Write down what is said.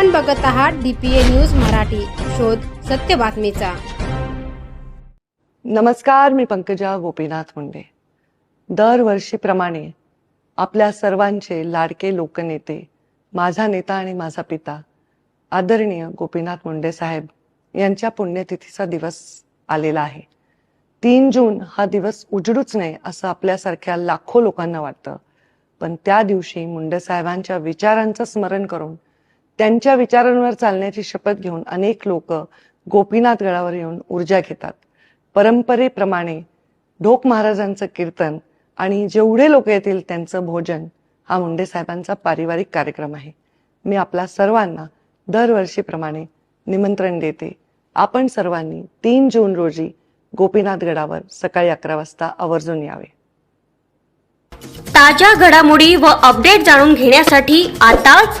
आपण बघत आहात डीपीए न्यूज मराठी. शोध सत्य बातमीचा. नमस्कार मी पंकजा गोपीनाथ मुंडे. दरवर्षीप्रमाणे आपल्या सर्वांचे लाडके लोकनेते माझा नेता आणि माझा पिता आदरणीय गोपीनाथ मुंडे साहेब यांच्या पुण्यतिथीचा दिवस आलेला आहे. तीन जून हा दिवस उजडूच नये असं आपल्यासारख्या लाखो लोकांना वाटतं. पण त्या दिवशी मुंडे साहेबांच्या विचारांचं स्मरण करून त्यांच्या विचारांवर चालण्याची शपथ घेऊन अनेक लोक गोपीनाथ गडावर येऊन ऊर्जा घेतात. परंपरेप्रमाणे ढोक महाराजांचं कीर्तन आणि जेवढे लोक येतील त्यांचं भोजन हा मुंडे साहेबांचा पारिवारिक कार्यक्रम आहे. मी आपला सर्वांना दरवर्षीप्रमाणे निमंत्रण देते. आपण सर्वांनी तीन जून रोजी गोपीनाथ गडावर सकाळी अकरा वाजता आवर्जून यावे. ताज्या घडामोडी व अपडेट जाणून घेण्यासाठी आताच